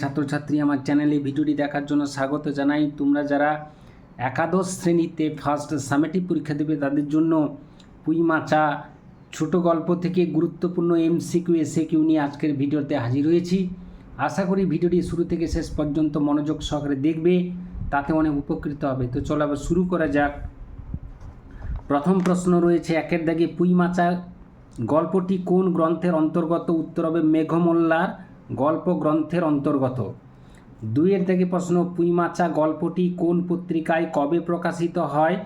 ছাত্রছাত্রী, আমার চ্যানেলে ভিডিওটি দেখার জন্য স্বাগত জানাই। তোমরা যারা একাদশ শ্রেণীতে ফার্স্ট সামেটিভ পরীক্ষা দেবে, তাদের জন্য পুঁই মাচা, ছোট গল্প থেকে গুরুত্বপূর্ণ এমসিকিউ এসে কিউ নিয়ে আজকের ভিডিওতে হাজির হয়েছি। আশা করি ভিডিওটি শুরু থেকে শেষ পর্যন্ত মনোযোগ সহকারে দেখবে, তাতে অনেক উপকৃত হবে। তো চলো আবার শুরু করা যাক। প্রথম প্রশ্ন রয়েছে, একের দাগে পুঁই মাচা গল্পটি কোন গ্রন্থের অন্তর্গত উত্তর হবে মেঘমল্লার গল্প গ্রন্থের অন্তর্গত। দুইয়ের থেকে প্রশ্ন পুঁই মাচা গল্পটি কোন পত্রিকায় কবে প্রকাশিত হয়?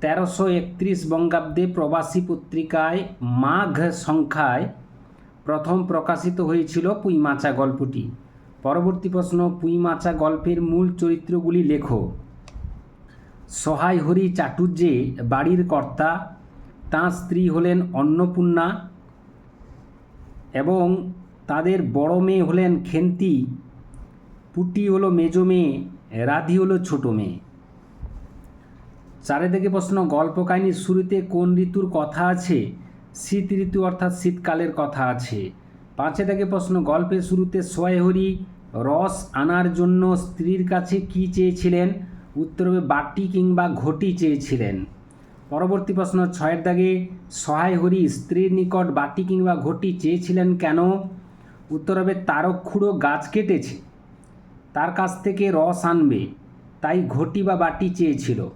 তেরোশো একত্রিশ বঙ্গাব্দে প্রবাসী পত্রিকায় মাঘ সংখ্যায় প্রথম প্রকাশিত হয়েছিল পুঁই মাচা গল্পটি। পরবর্তী প্রশ্ন পুঁই মাচা গল্পের মূল চরিত্রগুলি লেখো। সহায় হরি চাটুর্যে বাড়ির কর্তা, তাঁর স্ত্রী হলেন অন্নপূর্ণা এবং তাদের বড় মেয়ে হলেন খেন্তি, পুটি হলো মেজো মেয়ে, রাধি হলো ছোট মেয়ে। চারিদিকে প্রশ্ন, গল্প কাহিনীর শুরুতে কোন ঋতুর কথা আছে? শীত ঋতু অর্থাৎ শীতকালের কথা আছে। পাঁচে থেকে প্রশ্ন, গল্পের শুরুতে সোয়াহরি রস আনার জন্য স্ত্রীর কাছে কি চেয়েছিলেন? উত্তর বাটি কিংবা ঘটি চেয়েছিলেন। পরবর্তী প্রশ্ন, ছয়ের দাগে সহায় হরি স্ত্রীর নিকট বাটি কিংবা ঘটি চেয়েছিলেন কেন? উত্তর হবে তারক্ষুড়ো গাছ কেটেছে। তার কাছ থেকে রস আনবে। তাই ঘটি বা বাটি চেয়েছিল।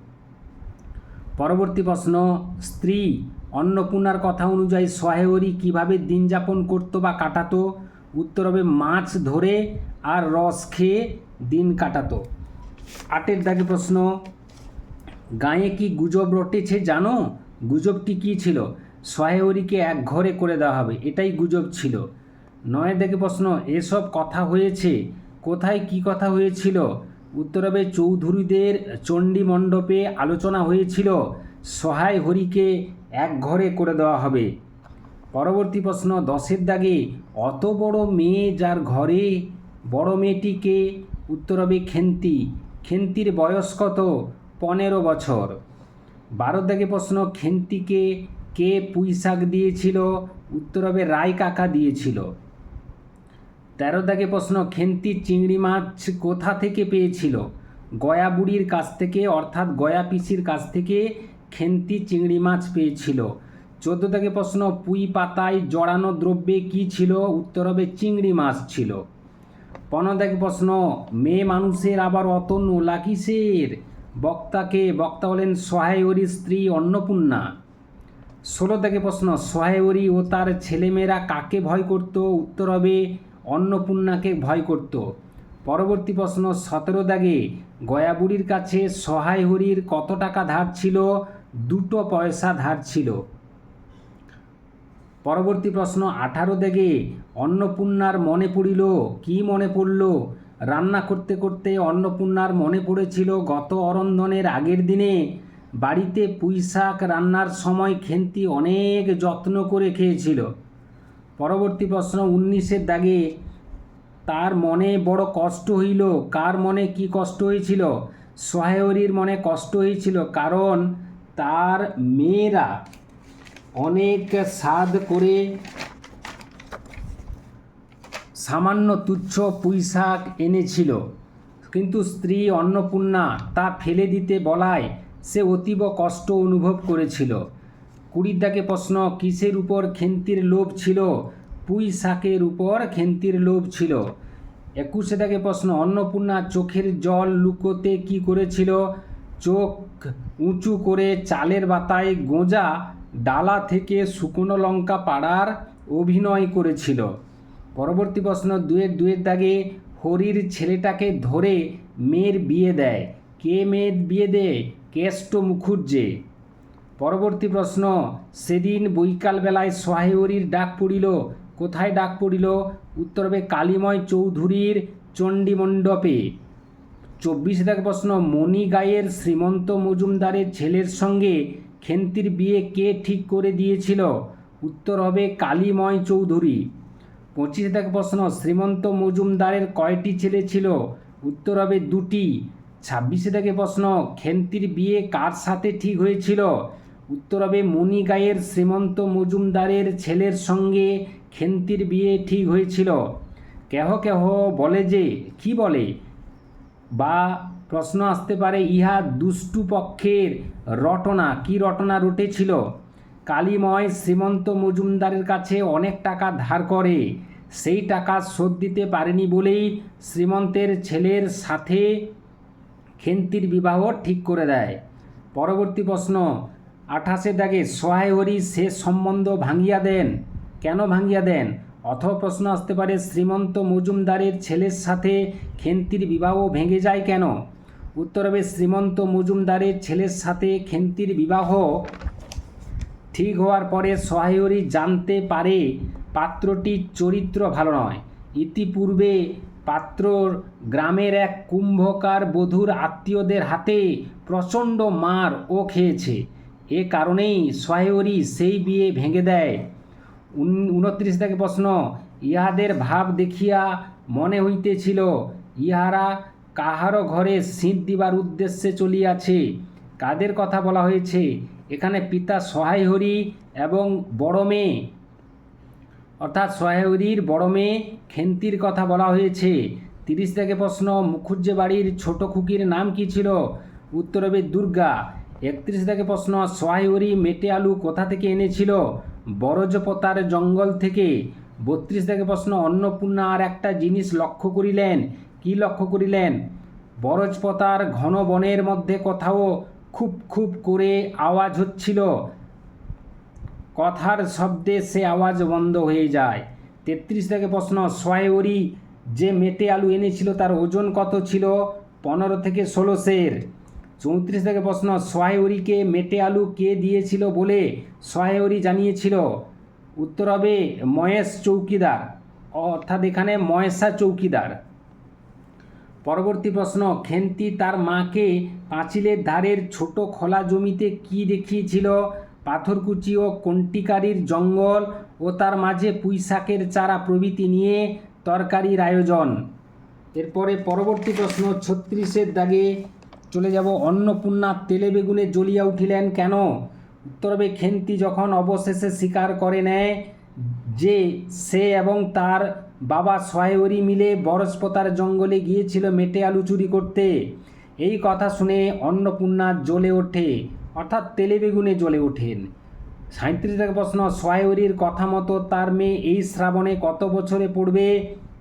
পরবর্তী প্রশ্ন, স্ত্রী, অন্নপূর্ণার কথা অনুযায়ী সহায়রি কীভাবে দিন যাপন করতো বা কাটাতো? উত্তর হবে, মাছ ধরে আর রস খেয়ে দিন কাটাতো। আটের দাগে প্রশ্ন, গায়ে কি গুজব রটেছে জানো? গুজবটি কী ছিল? সহায়রীকে এক ঘরে করে দেওয়া হবে। এটাই গুজব ছিল। নয়ের দিকে প্রশ্ন, এসব কথা হয়েছে? কোথায় কি কথা হয়েছিল? উত্তর হবে চৌধুরীদের চণ্ডী মণ্ডপে আলোচনা হয়েছিল। সহায় হরিকে এক ঘরে করে দেওয়া হবে। পরবর্তী প্রশ্ন, দশের দাগে অত বড় মেয়ে যার ঘরে বড় মেয়েটিকে উত্তর হবে খেন্তি। খেন্তির বয়স কত? পনেরো বছর। বারো দাগে প্রশ্ন, খেন্তিকে কে পুঁই শাক দিয়েছিল? উত্তর হবে রায় কাকা দিয়েছিল। তেরো দাগে প্রশ্ন, খেন্তি চিংড়ি মাছ কোথা থেকে পেয়েছিল? গয়া বুড়ির কাছ থেকে, অর্থাৎ গয়া পিসির কাছ থেকে খেন্তি চিংড়ি মাছ পেয়েছিল। চোদ্দ থেকে প্রশ্ন, পুঁই পাতায় জড়ানো দ্রব্যে কি ছিল? উত্তর হবে, চিংড়ি মাছ ছিল। পনেরো থেকে প্রশ্ন, মেয়ে মানুষের আবার অতন্য নোলা কিসের? বক্তাকে, বক্তা হলেন সহায়রী স্ত্রী অন্নপূর্ণা। ষোলো থেকে প্রশ্ন সহায়রী ও তার ছেলেমেয়েরা কাকে ভয় করত? উত্তর হবে অন্নপূর্ণাকে ভয় করত। পরবর্তী প্রশ্ন, সতেরো দাগে গয়াবুড়ির কাছে সহায় হরির কত টাকা ধার ছিল? দুটো পয়সা ধার ছিল। পরবর্তী প্রশ্ন, আঠারো দাগে অন্নপূর্ণার মনে পড়িল, কি মনে পড়ল? রান্না করতে করতে অন্নপূর্ণার মনে পড়েছিল গত অরন্ধনের আগের দিনে। বাড়িতে পুঁই শাক রান্নার সময় খেন্তি অনেক যত্ন করে খেয়েছিল। পরবর্তী প্রশ্ন, উনিশের দাগে, তার মনে বড় কষ্ট হইল? কার মনে কি কষ্ট হয়েছিল সহায়রীর মনে কষ্ট হয়েছিল কারণ তার মেয়েরা অনেক স্বাদ করে সামান্য তুচ্ছ পুঁইশাক এনেছিল। কিন্তু স্ত্রী অন্নপূর্ণা তা ফেলে দিতে বলায় সে অতীব কষ্ট অনুভব করেছিল। কুড়ির দাগে প্রশ্ন, কিসের উপর খেন্তির লোভ ছিল? পুঁই শাকের উপর খেন্তির লোভ ছিল। একুশে দাগে প্রশ্ন, অন্নপূর্ণা চোখের জল লুকোতে কি করেছিল? চোখ উঁচু করে চালের বাতায় গোঁজা ডালা থেকে শুকনো লঙ্কা পাড়ার অভিনয় করেছিল। পরবর্তী প্রশ্ন, দুয়ের দুয়ের দাগে হরির ছেলেটাকে ধরে মেয়ের বিয়ে দেয়। কে মেয়ের বিয়ে দেয়? কেষ্ট মুখুজ্জে পরবর্তী প্রশ্ন, সেদিন বৈকালবেলায় সহায়রীর ডাক পড়িল, কোথায় ডাক পড়িল? উত্তর হবে কালীময় চৌধুরীর চণ্ডী মণ্ডপে চব্বিশ দেখ প্রশ্ন, মণিগায়ের শ্রীমন্ত মজুমদারের ছেলের সঙ্গে খেন্তির বিয়ে কে ঠিক করে দিয়েছিল? উত্তর হবে কালীময় চৌধুরী। পঁচিশ দেখ প্রশ্ন, শ্রীমন্ত মজুমদারের কয়টি ছেলে ছিল? উত্তর হবে দুটি। ছাব্বিশে থেকে প্রশ্ন, খেন্তির বিয়ে কার সাথে ঠিক হয়েছিল? উত্তর হবে মণিগায়ের শ্রীমন্ত মজুমদারের ছেলের সঙ্গে খেন্তির বিয়ে ঠিক হয়েছিল। কেহ কেহ বলে যে, কি বলে? বা প্রশ্ন আসতে পারে, ইহা দুষ্টু পক্ষের রটনা, কি রটনা রটেছিল? কালীময় শ্রীমন্ত মজুমদারের কাছে অনেক টাকা ধার করে, সেই টাকা শোধ দিতে পারেনি বলেই শ্রীমন্তের ছেলের সাথে খেন্তির বিবাহ ঠিক করে দেয়। পরবর্তী প্রশ্ন আঠাশে দাগে সহায় হরি সে সম্বন্ধ ভাঙিয়া দেন। কেন ভাঙিয়া দেন? অথ প্রশ্ন আসতে পারে, শ্রীমন্ত মজুমদারের ছেলের সাথে খেন্তির বিবাহ ভেঙে যায় কেন? উত্তর হবে, শ্রীমন্ত মজুমদারের ছেলের সাথে খেন্তির বিবাহ ঠিক হওয়ার পরে সহায়রী জানতে পারে পাত্রটির চরিত্র ভালো নয়। ইতিপূর্বে পাত্রর গ্রামের এক কুম্ভকার বধূর আত্মীয়দের হাতে প্রচণ্ড মার ও খেয়েছে। এ কারণেই সহায়রী সেই বিয়ে ভেঙে দেয়। উনত্রিশ থেকে প্রশ্ন, ইহাদের ভাব দেখিয়া মনে হইতেছিল, ইহারা কাহারও ঘরে শীত দিবার উদ্দেশ্যে চলিয়াছে। কাদের কথা বলা হয়েছে? এখানে পিতা সহায়হরি এবং বড় মেয়ে। অর্থাৎ সহায়হরির বড় মেয়ে খেন্তির কথা বলা হয়েছে। তিরিশ থেকে প্রশ্ন মুখুজ্জে বাড়ির ছোট খুকির নাম কি ছিল? উত্তর হবে দুর্গা। একত্রিশ থেকে প্রশ্ন সহায়রী মেটে আলু কোথা থেকে এনেছিল? বরজপতার জঙ্গল থেকে। বত্রিশ থেকে প্রশ্ন, অন্নপূর্ণা আর একটা জিনিস লক্ষ্য করিলেন। কি লক্ষ্য করিলেন? বরজপতার ঘন বনের মধ্যে কোথাও খুব খুব করে আওয়াজ হচ্ছিল। কথার শব্দে সে আওয়াজ বন্ধ হয়ে যায়। তেত্রিশ থেকে প্রশ্ন সয়াওরি যে মেটে আলু এনেছিল তার ওজন কত ছিল? পনেরো থেকে ষোলো সের। চৌত্রিশ থেকে প্রশ্ন সহায়রীকে মেটে আলু কে দিয়েছিল বলে সহায়রী জানিয়েছিল? উত্তর হবে মহেশ চৌকিদার, অর্থাৎ এখানে মহেশা চৌকিদার। পরবর্তী প্রশ্ন, খেন্তি তার মাকে পাঁচিলের ধারের ছোট খোলা জমিতে কি দেখিয়েছিল? পাথরকুচি ও কন্টিকারির জঙ্গল ও তার মাঝে পুঁইশাকের চারা প্রভৃতি নিয়ে তরকারির আয়োজন। এরপরে পরবর্তী প্রশ্ন, ছত্রিশের দাগে চলে যাব অন্নপূর্ণা তেলে বেগুনে জ্বলিয়া উঠিলেন, কেন? উত্তরবে খেন্তি যখন অবশেষে স্বীকার করে নেয় যে সে এবং তার বাবা সহায়রী মিলে বরসপতার জঙ্গলে গিয়েছিল মেটে আলু চুরি করতে। এই কথা শুনে অন্নপূর্ণা জ্বলে ওঠে, অর্থাৎ তেলে বেগুনে জ্বলে ওঠেন। সাঁত্রিশ থেকে প্রশ্ন সহায়রীর কথা মতো তার মেয়ে এই শ্রাবণে কত বছরে পড়বে?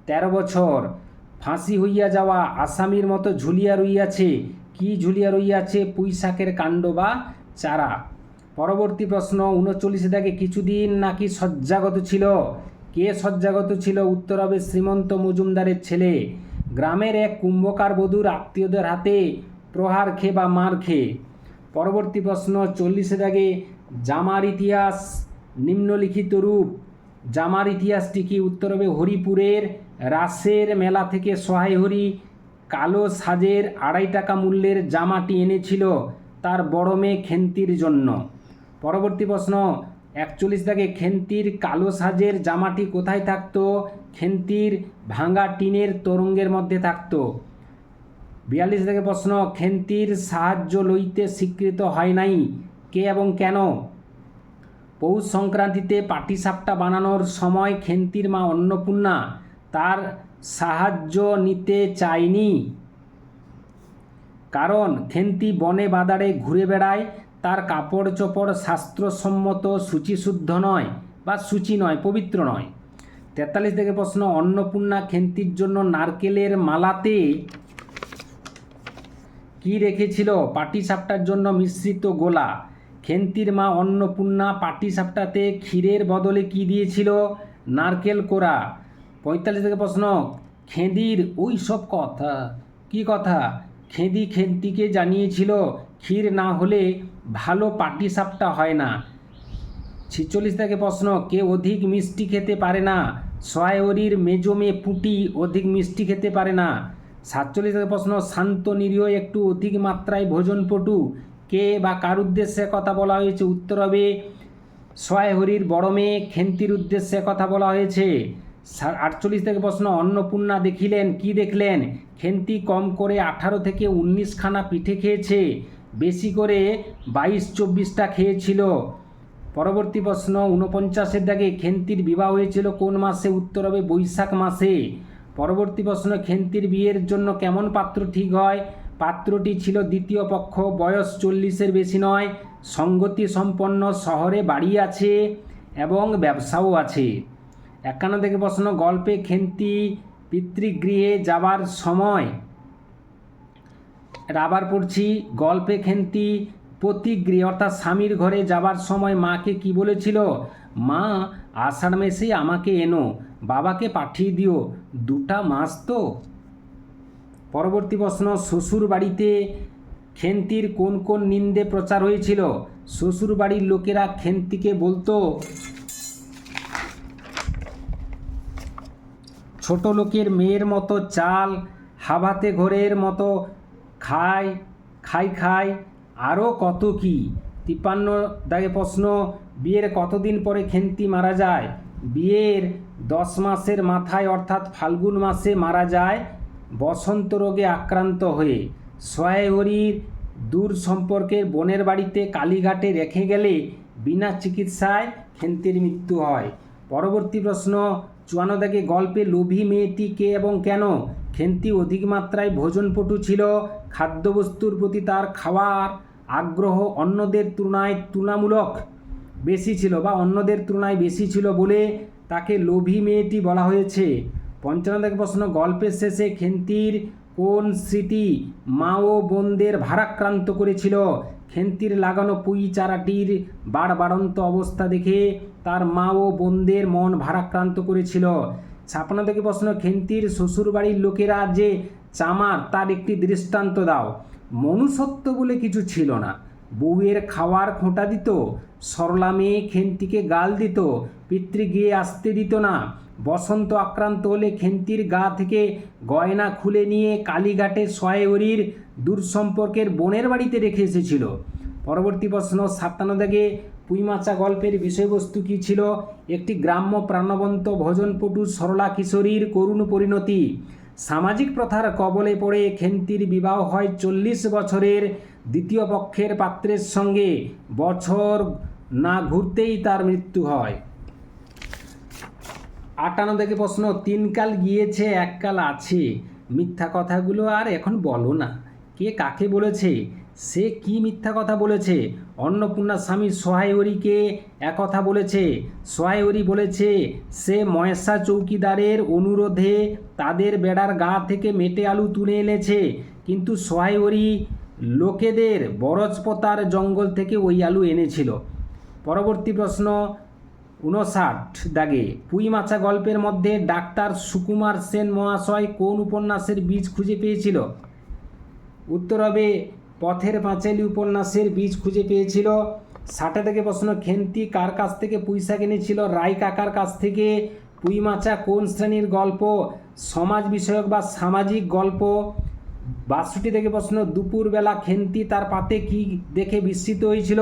তেরো বছর। ফাঁসি হইয়া যাওয়া আসামির মতো ঝুলিয়া রইয়াছে কি ঝুলিয়া রইয়াছে পুঁইশাকের কাণ্ড বা চারা? পরবর্তী প্রশ্ন উনচল্লিশে থেকে কিছুদিন নাকি শয্যাগত ছিল। কে শয্যাগত ছিল? উত্তর হবে শ্রীমন্ত মজুমদারের ছেলে। গ্রামের এক কুম্ভকার বধূর আত্মীয়দের হাতে প্রহার খেয়ে বা মার খেয়ে। পরবর্তী প্রশ্ন, চল্লিশে দাগে জামার ইতিহাস, নিম্নলিখিত রূপ। জামার ইতিহাসটি কি? উত্তর হবে হরিপুরের রাসের মেলা থেকে সহায় হরি কালো সাজের আড়াই টাকা মূল্যের জামাটি এনেছিল তার বড় মেয়ে খেন্তির জন্য। পরবর্তী প্রশ্ন, একচল্লিশ দাগে খেন্তির কালো সাজের জামাটি কোথায় থাকতো? খেন্তির ভাঙা টিনের তরঙ্গের মধ্যে থাকতো। বিয়াল্লিশ থেকে প্রশ্ন, খেন্তির সাহায্য লইতে স্বীকৃত হয় নাই। কে এবং কেন? পৌষ সংক্রান্তিতে পাটিসাপটা বানানোর সময় খেন্তির মা অন্নপূর্ণা তার সাহায্য নিতে চায়নি কারণ খেন্তি বনে বাদারে ঘুরে বেড়ায়, তার কাপড় চোপড় শাস্ত্রসম্মত সূচিশুদ্ধ নয় বা সূচি নয়, পবিত্র নয়। তেতাল্লিশ থেকে প্রশ্ন, অন্নপূর্ণা খেন্তির জন্য নারকেলের মালাতে কি রেখেছিল? পাটিসাপটার জন্য মিশ্রিত গোলা। খেন্তির মা অন্নপূর্ণা পাটিসাপটাতে ক্ষীরের বদলে কি দিয়েছিল? নারকেল কোড়া। পঁয়তাল্লিশ থেকে প্রশ্ন, খেঁদির ওই সব কথা? কি কথা? খেঁদি খেন্তিকে জানিয়েছিল, ক্ষীর না হলে ভালো পাটি সাপটা হয় না। ছিচল্লিশ থেকে প্রশ্ন, কে অধিক মিষ্টি খেতে পারে না? সয়াওরির মেজমে পুটি অধিক মিষ্টি খেতে পারে না। সাতচল্লিশ থেকে প্রশ্ন, শান্ত নিরীহ একটু অধিক মাত্রায় ভোজনপটু? কে বা কার উদ্দেশ্যে কথা বলা হয়েছে? উত্তর হবে সয়াহরির বড় মেয়ে খেন্তির উদ্দেশ্যে কথা বলা হয়েছে। আটচল্লিশ থেকে প্রশ্ন, অন্নপূর্ণা দেখিলেন, কি দেখলেন? খেন্তি কম করে আঠারো থেকে উনিশ খানা পিঠে খেয়েছে, বেশি করে বাইশ চব্বিশটা খেয়েছিল। পরবর্তী প্রশ্ন উনপঞ্চাশের দাগে খেন্তির বিবাহ হয়েছিল কোন মাসে? উত্তর হবে বৈশাখ মাসে। পরবর্তী প্রশ্ন, খেন্তির বিয়ের জন্য কেমন পাত্র ঠিক হয়? পাত্রটি ছিল দ্বিতীয় পক্ষ, বয়স চল্লিশের বেশি নয়, সঙ্গতি সম্পন্ন শহরে বাড়ি আছে এবং ব্যবসাও আছে। একান্ন থেকে প্রশ্ন গল্পে খেন্তি, পিতৃগৃহে যাবার সময়। আবার পড়ছি, গল্পে খেন্তি প্রতিগৃহে অর্থাৎ স্বামীর ঘরে যাবার সময় মাকে কি বলেছিল? মা, আষাঢ় মেসে আমাকে এনো, বাবাকে পাঠিয়ে দিও, দুটা মাস তো। পরবর্তী প্রশ্ন, শ্বশুর বাড়িতে খেন্তির কোন কোন নিন্দে প্রচার হয়েছিল? শ্বশুর বাড়ির লোকেরা খেন্তিকে বলতো ছোট লোকের মেয়ের মতো চাল, হাবাতে ঘোরের মতো খায়, খাই খাই আরও কত কি? তিপ্পান্ন দাগে প্রশ্ন, বিয়ের কতদিন পরে খেন্তি মারা যায়? বিয়ের দশ মাসের মাথায় অর্থাৎ ফাল্গুন মাসে মারা যায় বসন্ত রোগে আক্রান্ত হয়ে। সহায়হরির দূর সম্পর্কের বোনের বাড়িতে কালীঘাটে রেখে গেলে বিনা চিকিৎসায় খেন্তির মৃত্যু হয়। পরবর্তী প্রশ্ন চুয়ান্ন দাগে গল্পে লোভী মেয়েটি কে এবং কেন? খেন্তি অধিক মাত্রায় ভোজনপটু ছিল, খাদ্যবস্তুর প্রতি তার খাওয়ার আগ্রহ অন্যদের তুলনায় তুলনামূলক বেশি ছিল বা অন্যদের তুলনায় বেশি ছিল বলে তাকে লোভী মেয়েটি বলা হয়েছে। পঞ্চান্ন থেকে প্রশ্ন, গল্পের শেষে খেন্তির কোন স্মৃতি মা ও বোনদের ভারাক্রান্ত করেছিল? খেন্তির লাগানো পুঁই চারাটির বাড়বাড়ন্ত অবস্থা দেখে তার মা ও বোনদের মন ভারাক্রান্ত করেছিল। ছাপান্ন থেকে প্রশ্ন খেন্তির শ্বশুরবাড়ির লোকেরা যে চামার, তার একটি দৃষ্টান্ত দাও। মনুষ্যত্ব বলে কিছু ছিল না। বউয়ের খাওয়ার খোঁটা দিত, সরলা মেয়ে খেন্তিকে গাল দিত, পিতৃ গিয়ে আসতে দিত না। বসন্ত আক্রান্ত হলে খেন্তির গা থেকে গয়না খুলে নিয়ে কালীঘাটে সয়াহরির দূর সম্পর্কের বোনের বাড়িতে রেখে এসেছিল। পরবর্তী প্রশ্ন সাতান্ন দাগে পুইমাচা গল্পের বিষয়বস্তু কী ছিল? একটি গ্রাম্য প্রাণবন্ত ভোজনপটু সরলা কিশোরীর করুণ পরিণতি। সামাজিক প্রথার কবলে পড়ে খেন্তির বিবাহ হয় চল্লিশ বছরের দ্বিতীয় পক্ষের পাত্রের সঙ্গে। বছর না ঘুরতেই তার মৃত্যু হয়। আটান্ন থেকে প্রশ্ন তিনকাল গিয়েছে এককাল আছে। মিথ্যা কথাগুলো আর এখন বলো না। কে কাকে বলেছে? সে কি মিথ্যা কথা বলেছে? অন্নপূর্ণা স্বামী সহায়রীকে একথা বলেছে। সহায়রী বলেছে, সে মহেশা চৌকিদারের অনুরোধে তাদের বেড়ার গা থেকে মেটে আলু তুলে এনেছে। কিন্তু সহায়রী লোকেদের বরজপতার জঙ্গল থেকে ওই আলু এনেছিল। পরবর্তী প্রশ্ন উনষাট দাগে পুঁই মাছা গল্পের মধ্যে ডাক্তার সুকুমার সেন মহাশয় কোন উপন্যাসের বীজ খুঁজে পেয়েছিল? উত্তর হবে পথের পাঁচালী উপন্যাসের বীজ খুঁজে পেয়েছিল। ষাটে থেকে প্রশ্ন, খেন্তি কার কাছ থেকে পুঁইশাক এনেছিল? রায় কাকার কাছ থেকে? পুঁই মাচা কোন শ্রেণির গল্প? সমাজ বিষয়ক বা সামাজিক গল্প? বাষট্টি থেকে প্রশ্ন, দুপুরবেলা খেন্তি তার পাতে কি দেখে বিস্মিত হয়েছিল?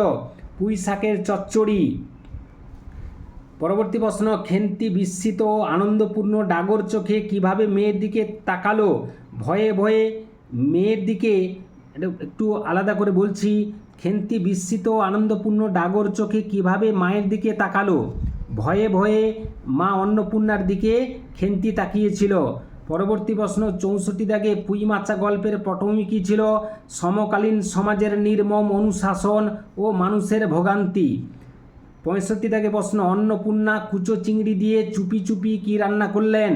পুঁই শাকের চচ্চড়ি। পরবর্তী প্রশ্ন, খেন্তি বিস্মিত ও আনন্দপূর্ণ ডাগর চোখে কীভাবে মেয়ের দিকে তাকালো? ভয়ে ভয়ে মেয়ের দিকে এটা একটু আলাদা করে বলছি, খেন্তি বিস্মিত আনন্দপূর্ণ ডাগর চোখে কীভাবে মায়ের দিকে তাকালো? ভয়ে ভয়ে মা অন্নপূর্ণার দিকে খেন্তি তাকিয়েছিল। পরবর্তী প্রশ্ন, চৌষট্টি দাগে পুঁই মাচা গল্পের পটভূমি কী ছিল? সমকালীন সমাজের নির্মম অনুশাসন ও মানুষের ভোগান্তি। পঁয়ষট্টি দাগে প্রশ্ন, অন্নপূর্ণা কুচো চিংড়ি দিয়ে চুপি চুপি কি রান্না করলেন?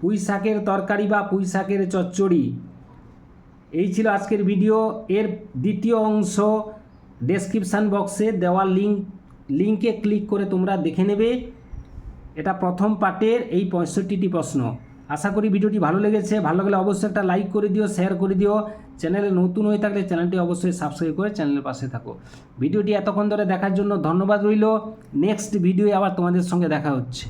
পুঁই শাকের তরকারি বা পুঁই শাকের চচ্চড়ি। এই ছিল আজকের ভিডিও। এর দ্বিতীয় অংশ ডেসক্রিপশান বক্সে দেওয়া লিঙ্ক লিঙ্কে ক্লিক করে তোমরা দেখে নেবে। এটা প্রথম পার্টের এই পঁয়ষট্টিটি প্রশ্ন। আশা করি ভিডিওটি ভালো লেগেছে। ভালো লাগলে অবশ্যই একটা লাইক করে দিও শেয়ার করে দিও। চ্যানেলে নতুন হয়ে থাকলে চ্যানেলটি অবশ্যই সাবস্ক্রাইব করে চ্যানেলের পাশে থাকো। ভিডিওটি এতক্ষণ ধরে দেখার জন্য ধন্যবাদ রইল। নেক্সট ভিডিও আবার তোমাদের সঙ্গে দেখা হচ্ছে।